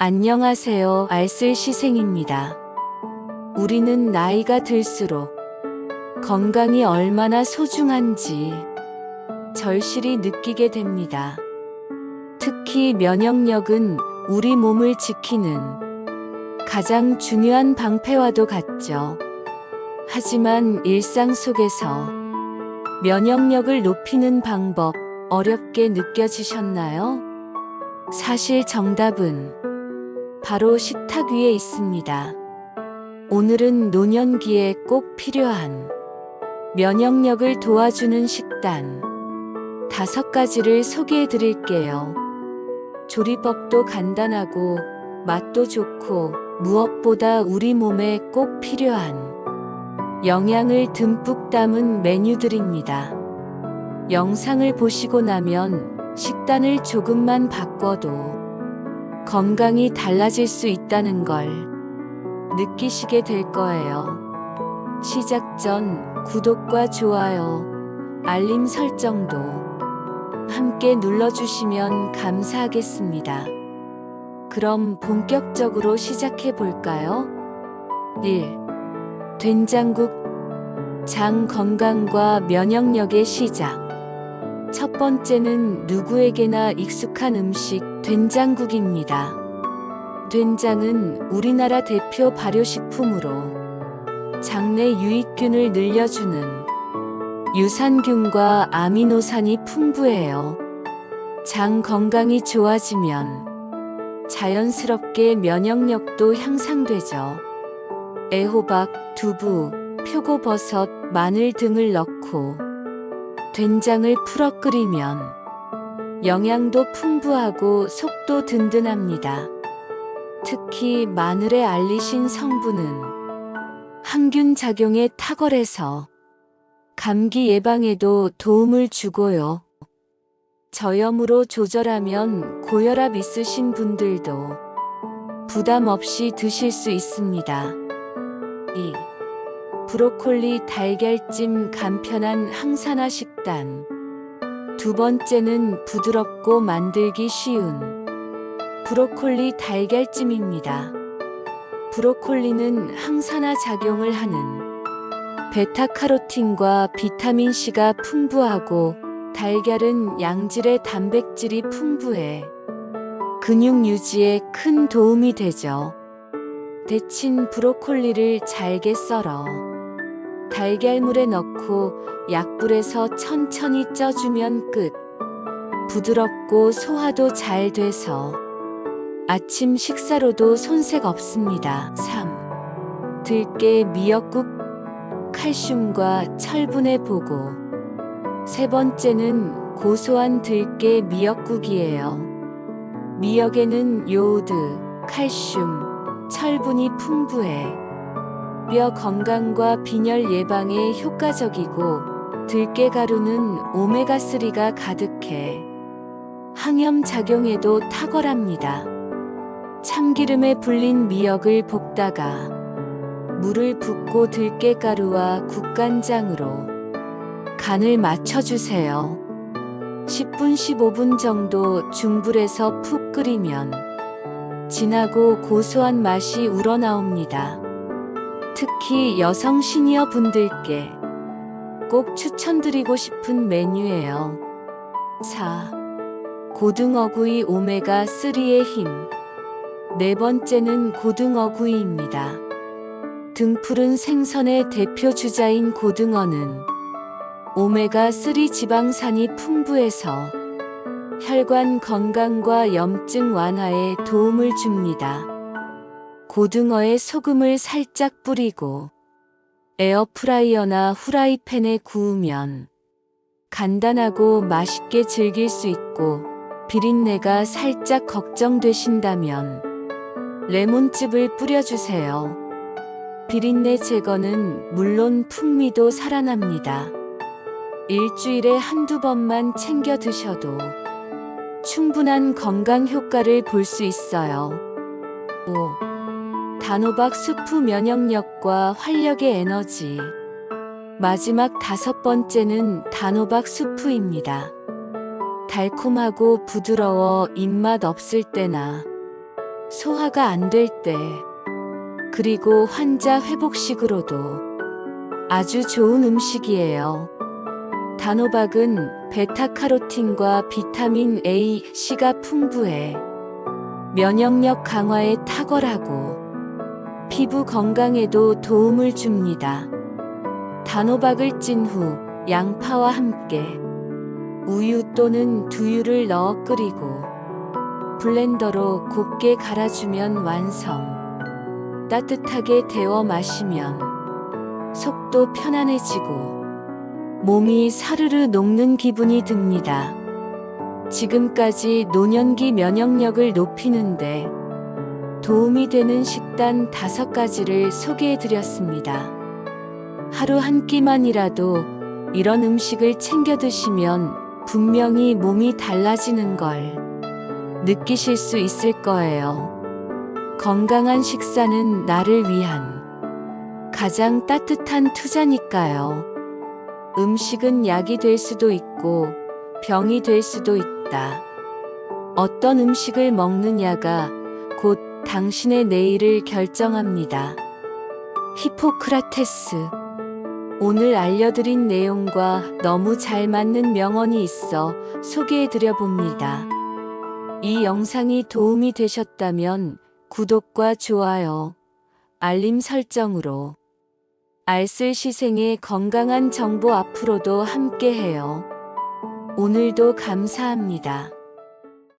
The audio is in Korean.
안녕하세요. 알쓸 시생입니다. 우리는 나이가 들수록 건강이 얼마나 소중한지 절실히 느끼게 됩니다. 특히 면역력은 우리 몸을 지키는 가장 중요한 방패와도 같죠. 하지만 일상 속에서 면역력을 높이는 방법 어렵게 느껴지셨나요? 사실 정답은 바로 식탁 위에 있습니다. 오늘은 노년기에 꼭 필요한 면역력을 도와주는 식단 다섯 가지를 소개해 드릴게요. 조리법도 간단하고 맛도 좋고 무엇보다 우리 몸에 꼭 필요한 영양을 듬뿍 담은 메뉴들입니다. 영상을 보시고 나면 식단을 조금만 바꿔도 건강이 달라질 수 있다는 걸 느끼시게 될 거예요. 시작 전 구독과 좋아요, 알림 설정도 함께 눌러주시면 감사하겠습니다. 그럼 본격적으로 시작해 볼까요? 1. 된장국 장 건강과 면역력의 시작. 첫 번째는 누구에게나 익숙한 음식 된장국입니다. 된장은 우리나라 대표 발효식품으로 장내 유익균을 늘려주는 유산균과 아미노산이 풍부해요. 장 건강이 좋아지면 자연스럽게 면역력도 향상되죠. 애호박, 두부, 표고버섯, 마늘 등을 넣고 된장을 풀어 끓이면 영양도 풍부하고 속도 든든합니다. 특히 마늘의 알리신 성분은 항균 작용에 탁월해서 감기 예방에도 도움을 주고요. 저염으로 조절하면 고혈압 있으신 분들도 부담 없이 드실 수 있습니다. 2. 브로콜리 달걀찜 간편한 항산화 식 단. 두 번째는 부드럽고 만들기 쉬운 브로콜리 달걀찜입니다. 브로콜리는 항산화 작용을 하는 베타카로틴과 비타민C가 풍부하고 달걀은 양질의 단백질이 풍부해 근육 유지에 큰 도움이 되죠. 데친 브로콜리를 잘게 썰어 달걀물에 넣고 약불에서 천천히 쪄주면 끝. 부드럽고 소화도 잘 돼서 아침 식사로도 손색 없습니다. 3. 들깨 미역국 칼슘과 철분의 보고 세 번째는 고소한 들깨 미역국이에요. 미역에는 요오드, 칼슘, 철분이 풍부해 뼈 건강과 빈혈 예방에 효과적이고 들깨가루는 오메가3가 가득해 항염 작용에도 탁월합니다. 참기름에 불린 미역을 볶다가 물을 붓고 들깨가루와 국간장으로 간을 맞춰주세요. 10분 15분 정도 중불에서 푹 끓이면 진하고 고소한 맛이 우러나옵니다. 특히 여성 시니어 분들께 꼭 추천드리고 싶은 메뉴예요. 4. 고등어구이 오메가3의 힘. 네 번째는 고등어구이입니다. 등푸른 생선의 대표 주자인 고등어는 오메가3 지방산이 풍부해서 혈관 건강과 염증 완화에 도움을 줍니다. 고등어에 소금을 살짝 뿌리고 에어프라이어나 후라이팬에 구우면 간단하고 맛있게 즐길 수 있고 비린내가 살짝 걱정되신다면 레몬즙을 뿌려주세요. 비린내 제거는 물론 풍미도 살아납니다. 일주일에 한두 번만 챙겨 드셔도 충분한 건강 효과를 볼 수 있어요. 5. 단호박 수프 면역력과 활력의 에너지. 마지막 다섯 번째는 단호박 수프입니다. 달콤하고 부드러워 입맛 없을 때나 소화가 안 될 때, 그리고 환자 회복식으로도 아주 좋은 음식이에요. 단호박은 베타카로틴과 비타민 A, C가 풍부해 면역력 강화에 탁월하고 피부 건강에도 도움을 줍니다. 단호박을 찐 후 양파와 함께 우유 또는 두유를 넣어 끓이고 블렌더로 곱게 갈아주면 완성. 따뜻하게 데워 마시면 속도 편안해지고 몸이 사르르 녹는 기분이 듭니다. 지금까지 노년기 면역력을 높이는데 도움이 되는 식단 다섯 가지를 소개해 드렸습니다. 하루 한 끼만이라도 이런 음식을 챙겨 드시면 분명히 몸이 달라지는 걸 느끼실 수 있을 거예요. 건강한 식사는 나를 위한 가장 따뜻한 투자니까요. 음식은 약이 될 수도 있고 병이 될 수도 있다. 어떤 음식을 먹느냐가 곧 당신의 내일을 결정합니다. 히포크라테스. 오늘 알려드린 내용과 너무 잘 맞는 명언이 있어 소개해드려 봅니다. 이 영상이 도움이 되셨다면 구독과 좋아요, 알림 설정으로 알쓸 시생의 건강한 정보 앞으로도 함께해요. 오늘도 감사합니다.